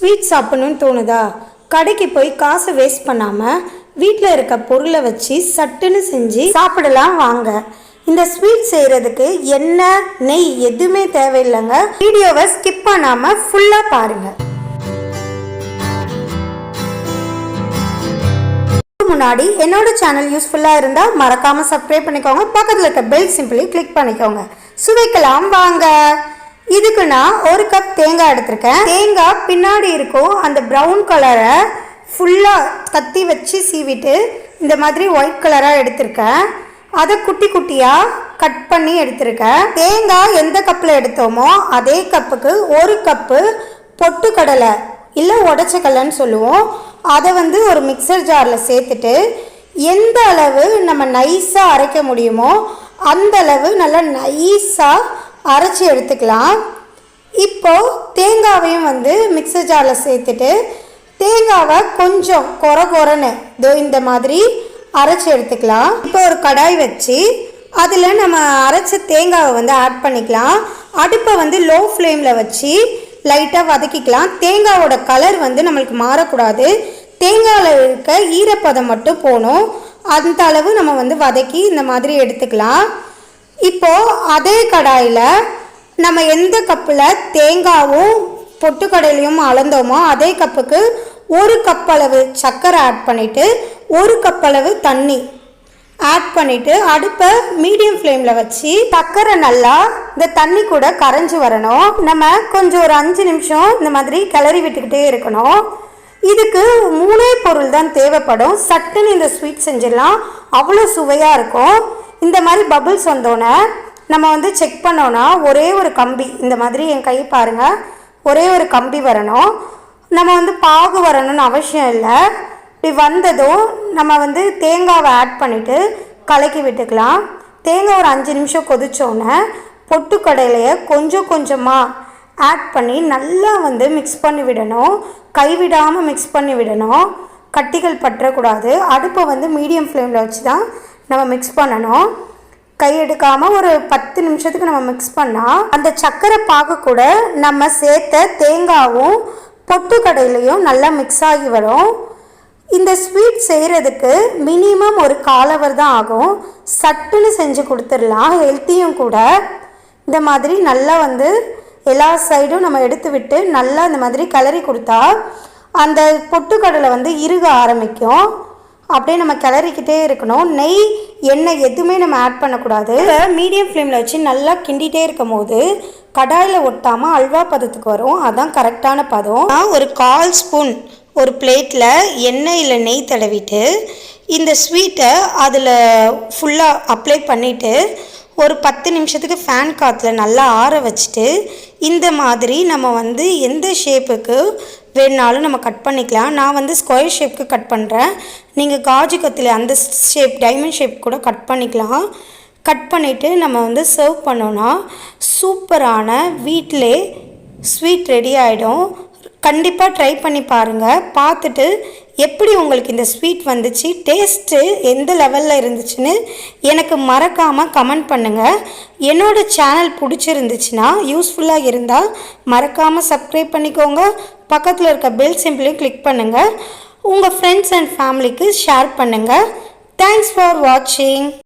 Sweet சாப்பிட்ணுன்னு தோணுதா? கடைக்கு போய் காசை வேஸ்ட் பண்ணாமல் வீட்டில் இருக்க பொருளை வச்சு சட்டுன்னு செஞ்சு சாப்பிடலாம் வாங்க. இந்த ஸ்வீட் செய்கிறதுக்கு எண்ணெய் நெய் எதுவுமே தேவையில்லைங்க. வீடியோவை ஸ்கிப் பண்ணாமல் ஃபுல்லாக பாருங்கள் முன்னாடி என்னோட சேனல் யூஸ்ஃபுல்லாக இருந்தால் மறக்காமல் சப்ஸ்கிரைப் பண்ணிக்கோங்க. பக்கத்தில் இருக்க பெல் சிம்பிளி கிளிக் பண்ணிக்கோங்க. சுவைக்கலாம் வாங்க. இதுக்கு நான் ஒரு கப் தேங்காய் எடுத்திருக்கேன். தேங்காய் பின்னாடி இருக்கும் அந்த ப்ரௌன் கலரை ஃபுல்லாக கத்தி வச்சு சீவிட்டு இந்த மாதிரி ஒயிட் கலராக எடுத்திருக்கேன். அதை குட்டி குட்டியாக கட் பண்ணி எடுத்திருக்கேன். தேங்காய் எந்த கப்பில் எடுத்தோமோ அதே கப்புக்கு ஒரு கப்பு பொட்டுக்கடலை இல்லை உடச்சக்கடலைன்னு சொல்லுவோம். அதை வந்து ஒரு மிக்சர் ஜாரில் சேர்த்துட்டு எந்த அளவு நம்ம நைஸாக அரைக்க முடியுமோ அந்த அளவு நல்லா நைஸாக அரைச்சி எடுத்துக்கலாம். இப்போது தேங்காவையும் வந்து மிக்சர் ஜாரில் சேர்த்துட்டு தேங்காவை கொஞ்சம் கொர கொரன்னு இதோ இந்த மாதிரி அரைச்சி எடுத்துக்கலாம். இப்போ ஒரு கடாய் வச்சு அதில் நம்ம அரைச்ச தேங்காவை வந்து ஆட் பண்ணிக்கலாம். அடுப்பை வந்து லோ ஃப்ளேமில் வச்சு லைட்டாக வதக்கிக்கலாம். தேங்காவோட கலர் வந்து நம்மளுக்கு மாறக்கூடாது. தேங்காயில் இருக்க ஈரப்பதம் மட்டும் போகணும் அந்த அளவு நம்ம வந்து வதக்கி இந்த மாதிரி எடுத்துக்கலாம். இப்போது அதே கடாயில் நம்ம எந்த கப்பில் தேங்காவும் பொட்டுக்கடையிலையும் அளந்தோமோ அதே கப்புக்கு ஒரு கப் அளவு சர்க்கரை ஆட் பண்ணிவிட்டு ஒரு கப் அளவு தண்ணி ஆட் பண்ணிவிட்டு அடுப்பை மீடியம் ஃப்ளேமில் வச்சு சர்க்கரை நல்லா இந்த தண்ணி கூட கரைஞ்சி வரணும். நம்ம கொஞ்சம் ஒரு அஞ்சு நிமிஷம் இந்த மாதிரி கிளறி விட்டுக்கிட்டே இருக்கணும். இதுக்கு மூணே பொருள் தான் தேவைப்படும். சட்டுன்னு இந்த ஸ்வீட் செஞ்சிடலாம். அவ்வளோ சுவையாக இருக்கும். இந்த மாதிரி பபுள்ஸ் வந்தோடனே நம்ம வந்து செக் பண்ணோன்னா ஒரே ஒரு கம்பி இந்த மாதிரி என் கை பாருங்கள் ஒரே ஒரு கம்பி வரணும். நம்ம வந்து பாகு வரணும்னு அவசியம் இல்லை. இப்படி வந்ததும் நம்ம வந்து தேங்காவை ஆட் பண்ணிவிட்டு கலக்கி விட்டுக்கலாம். தேங்காய் ஒரு அஞ்சு நிமிஷம் கொதித்தோன்னே பொட்டுக்கடலையை கொஞ்சம் கொஞ்சமாக ஆட் பண்ணி நல்லா வந்து மிக்ஸ் பண்ணி விடணும். கைவிடாமல் மிக்ஸ் பண்ணி விடணும். கட்டிகள் பற்றக்கூடாது. அடுப்பை வந்து மீடியம் ஃப்ளேமில் வச்சு தான் நம்ம மிக்ஸ் பண்ணணும். கை எடுக்காமல் ஒரு பத்து நிமிஷத்துக்கு நம்ம மிக்ஸ் பண்ணால் அந்த சர்க்கரை பாகு கூட நம்ம சேர்த்த தேங்காவும் பொட்டுக்கடையிலையும் நல்லா மிக்ஸ் ஆகி வரும். இந்த ஸ்வீட் செய்கிறதுக்கு மினிமம் ஒரு காலவர் தான் ஆகும். சட்டுன்னு செஞ்சு கொடுத்துடலாம் ஹெல்த்தியும் கூட. இந்த மாதிரி நல்லா வந்து எல்லா சைடும் நம்ம எடுத்து விட்டு நல்லா இந்த மாதிரி கிளறி கொடுத்தா அந்த பொட்டுக்கடலை வந்து இறுக ஆரம்பிக்கும். அப்படியே நம்ம கிளறிக்கிட்டே இருக்கணும். நெய் எண்ணெய் எதுவுமே நம்ம ஆட் பண்ணக்கூடாது. மீடியம் ஃப்ளேமில் வச்சு நல்லா கிண்டிகிட்டே இருக்கும் போது கடாயில் ஒட்டாமல் அல்வா பதத்துக்கு வரும். அதான் கரெக்டான பதம். நான் ஒரு கால் ஸ்பூன் ஒரு பிளேட்டில் எண்ணெய் இல்லை நெய் தடவிட்டு இந்த ஸ்வீட்டை அதில் ஃபுல்லாக அப்ளை பண்ணிவிட்டு ஒரு பத்து நிமிஷத்துக்கு ஃபேன் காற்றுல நல்லா ஆற வச்சுட்டு இந்த மாதிரி நம்ம வந்து எந்த ஷேப்புக்கு வேணுனாலும் நம்ம கட் பண்ணிக்கலாம். நான் வந்து ஸ்கொயர் ஷேப்க்கு கட் பண்ணுறேன் நீங்கள் காஜு கத்தில் அந்த ஷேப் டைமண்ட் ஷேப் கூட கட் பண்ணிக்கலாம். கட் பண்ணிவிட்டு நம்ம வந்து சர்வ் பண்ணோன்னா சூப்பரான வீட்டிலே ஸ்வீட் ரெடி ஆகிடும் கண்டிப்பாக ட்ரை பண்ணி பாருங்கள் பார்த்துட்டு எப்படி உங்களுக்கு இந்த ஸ்வீட் வந்துச்சு? டேஸ்ட்டு எந்த லெவலில் இருந்துச்சுன்னு எனக்கு மறக்காமல் கமெண்ட் பண்ணுங்கள் என்னோடய சேனல் பிடிச்சிருந்துச்சுன்னா யூஸ்ஃபுல்லாக இருந்தால் மறக்காமல் சப்ஸ்கிரைப் பண்ணிக்கோங்க. பக்கத்தில் இருக்க பெல் சிம்பிளையும் கிளிக் பண்ணுங்கள் உங்கள் ஃப்ரெண்ட்ஸ் அண்ட் ஃபேமிலிக்கு ஷேர் பண்ணுங்கள் தேங்க்ஸ் ஃபார் வாட்சிங்